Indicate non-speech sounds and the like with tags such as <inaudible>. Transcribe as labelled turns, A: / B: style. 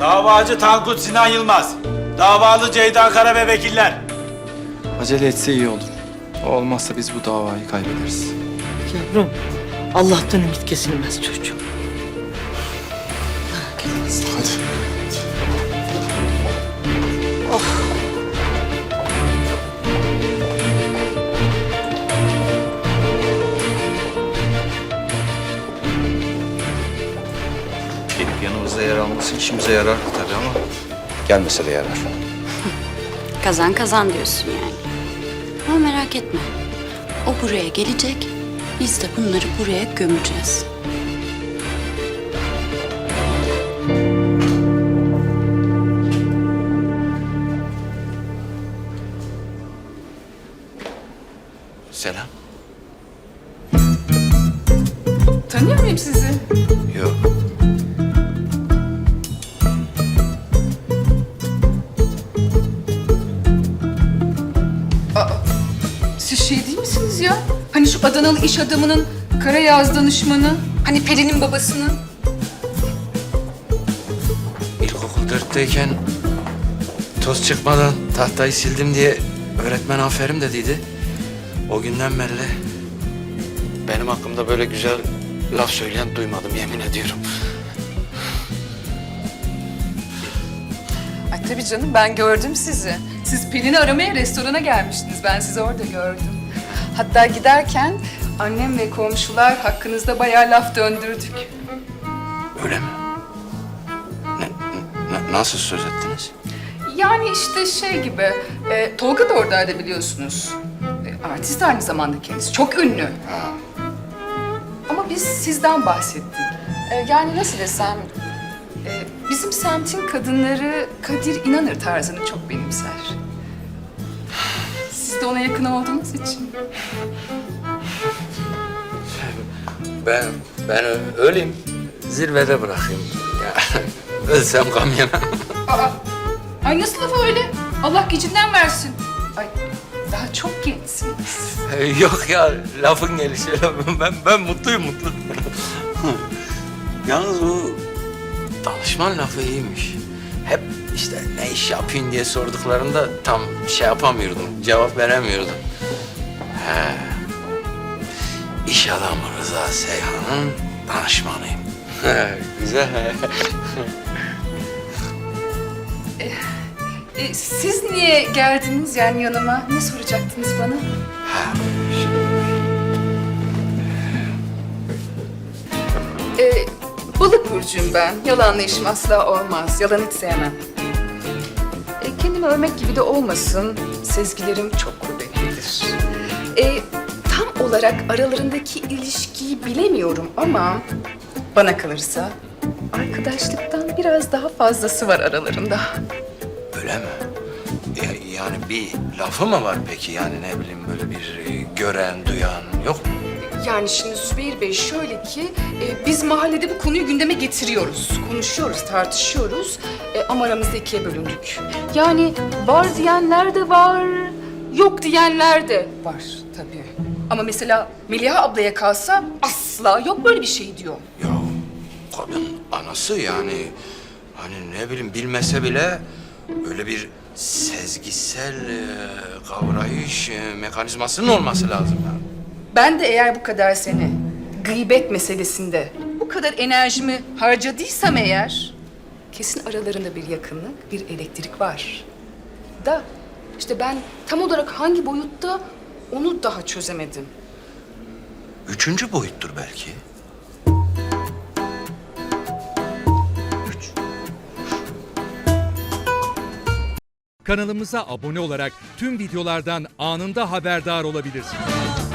A: Davacı Tankut Sinan Yılmaz. Davalı Ceyda Kara ve vekiller.
B: Acele etse iyi olur. O olmazsa biz bu davayı kaybederiz.
C: Yavrum, Allah'tan ümit kesilmez çocuğum.
B: Hadi.
D: Yanımızda yer alması işimize yarar tabii ama gelmese de yarar. <laughs>
E: Kazan kazan diyorsun yani. Ama merak etme. O buraya gelecek. Biz de bunları buraya gömeceğiz.
D: Selam.
F: Tanıyor muyum sizi?
D: Yok.
F: Şu Adanalı iş adamının kara yağız danışmanı. Hani Pelin'in babasının.
G: İlkokul dörtteyken toz çıkmadan tahtayı sildim diye öğretmen aferin dediydi. O günden beri benim hakkımda böyle güzel laf söyleyen duymadım yemin ediyorum.
F: Ay tabii canım ben gördüm sizi. Siz Pelin'i aramaya restorana gelmiştiniz. Ben sizi orada gördüm. Hatta giderken annem ve komşular hakkınızda bayağı laf döndürdük.
G: Öyle mi? Ne, ne- nasıl söz ettiniz?
F: Yani işte şey gibi, e, Tolga da oradaydı biliyorsunuz. E, artist aynı zamanda kendisi, çok ünlü. Ama biz sizden bahsettik. E, yani nasıl desem, e, bizim semtin kadınları Kadir İnanır tarzını çok benimser. Siz de ona yakın olduğunuz için.
G: Ben ben öleyim zirvede bırakayım. Ya, <laughs> ölsem gam yemem.
F: Aa, ay nasıl laf öyle? Allah gecinden versin. Ay daha çok gençsiniz. <laughs>
G: Yok ya lafın gelişi. Ben ben mutluyum mutlu. <laughs> Yalnız bu danışman lafı iyiymiş. Hep işte ne iş yapayım diye sorduklarında tam şey yapamıyordum, cevap veremiyordum. He. İş adamı Rıza Seyhan'ın danışmanıyım. He, Güzel.
F: E, siz niye geldiniz yani yanıma? Ne soracaktınız bana?
G: Ha,
F: E, burcuyum ben. Yalanla işim asla olmaz. Yalan hiç sevmem. E, kendimi övmek gibi de olmasın. Sezgilerim çok kuvvetlidir. E, tam olarak aralarındaki ilişkiyi bilemiyorum ama bana kalırsa arkadaşlıktan biraz daha fazlası var aralarında.
G: Öyle mi? Ya- yani bir lafı mı var peki yani ne bileyim böyle bir e, gören, duyan yok mu?
F: Yani şimdi Zübeyir Bey şöyle ki e, biz mahallede bu konuyu gündeme getiriyoruz. Konuşuyoruz, tartışıyoruz E, ama aramızda ikiye bölündük. Yani var diyenler de var, yok diyenler de var tabii. Ama mesela Meliha ablaya kalsa asla yok böyle bir şey diyor.
G: Ya kadın anası yani hani ne bileyim bilmese bile öyle bir sezgisel e, kavrayış e, mekanizmasının olması lazım yani.
F: Ben de eğer bu kadar seni gıybet meselesinde bu kadar enerjimi harcadıysam eğer kesin aralarında bir yakınlık, bir elektrik var. Da işte ben tam olarak hangi boyutta onu daha çözemedim.
G: Üçüncü boyuttur belki.
H: Kanalımıza abone olarak tüm videolardan anında haberdar olabilirsiniz.